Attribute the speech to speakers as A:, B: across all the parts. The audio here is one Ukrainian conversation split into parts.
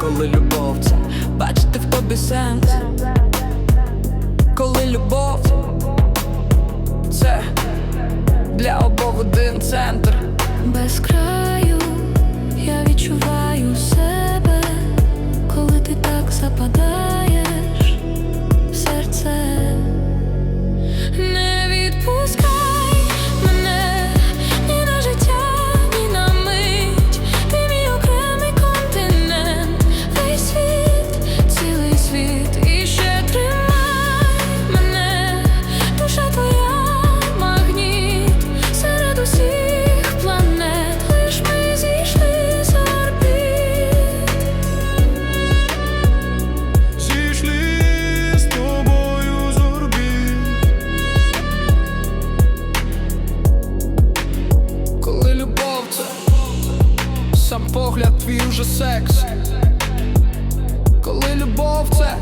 A: коли любов це. Бачити в тобі сенс, коли любов це. Для обох один центр.
B: Без краю я відчуваю себе,
A: погляд твій уже секс. Коли любов це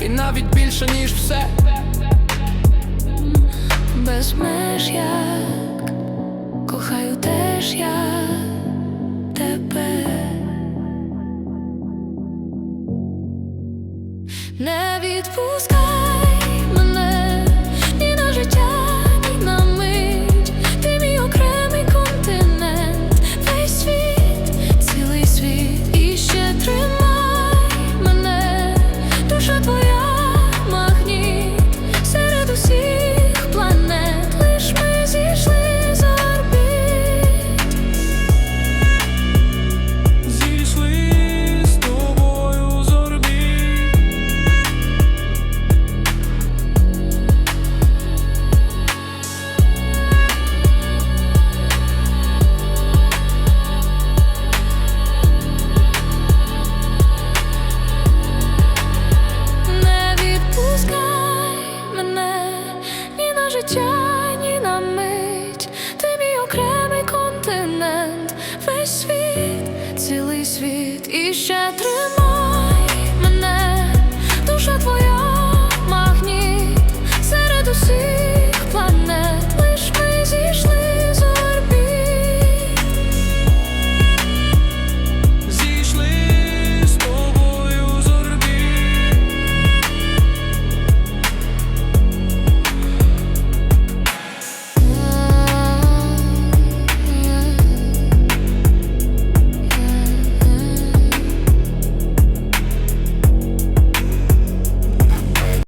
A: і навіть більше, ніж все.
B: Без меж як кохаю теж я тебе. Не відпускай ні на на мить. Ти мій окремий континент, весь світ, цілий світ. І ще тримай